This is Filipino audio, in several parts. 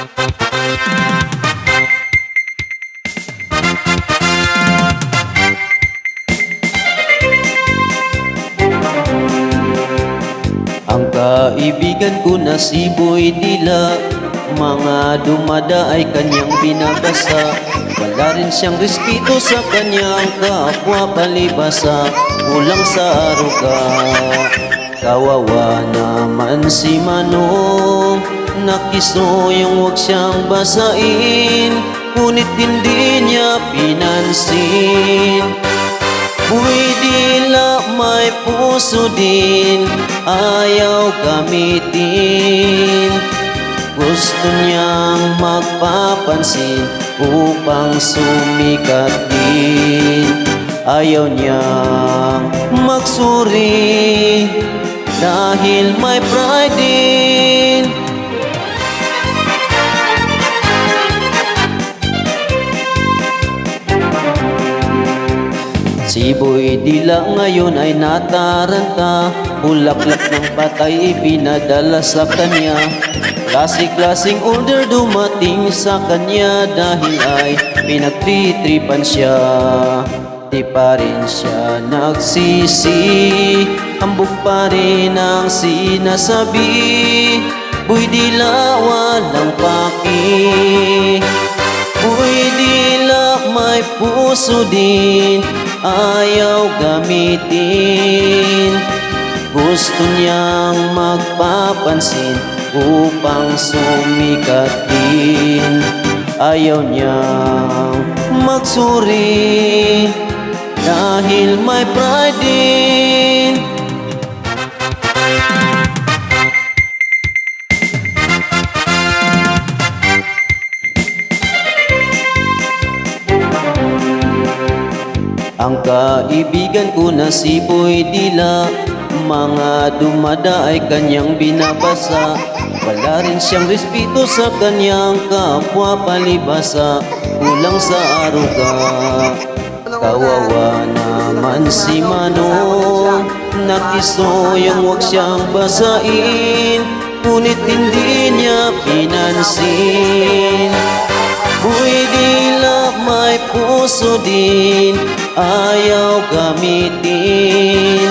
Ang kaibigan ko na si Boy Dila Mga dumada ay kanyang binabasa. Wala rin siyang respeto sa kanyang kapwa palibasa Kulang sa aruga. Kawawa naman si Manong Nakiso yung huwag siyang basain Ngunit hindi niya pinansin. Uy, dila may puso din Ayaw gamitin. Gusto niyang magpapansin Upang sumikat din. Ayaw niyang magsuri Dahil may pride din Si Boy Dila ngayon ay nataranta. Bulaklak ng patay ipinadala sa kanya. Klase-klaseng order dumating sa kanya Dahil ay pinagtitripan siya. Di pa rin siya nagsisi Ambog pa rin ang sinasabi. Boy Dila walang paki. Uy, dila may puso din Ayaw gamitin. Gusto niyang magpapansin Upang sumikat din. Ayaw niyang magsuri Dahil may pride din Ang kaibigan ko na si Boy Dila Mga dumada ay kanyang binabasa. Wala rin siyang respeto sa kanyang kapwa palibasa Kulang sa aruga. Kawawa naman si Manong Nakiso yung huwag siyang basain Ngunit hindi niya pinansin. Uy, dila may puso din Ayaw gamitin.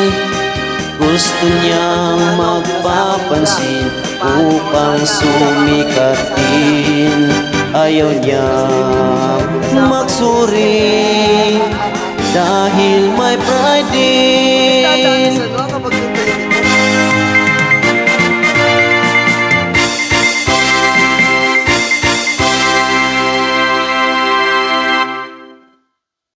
Gusto niyang magpapansin Upang sumikat din Ayaw niyang magsuri. Dahil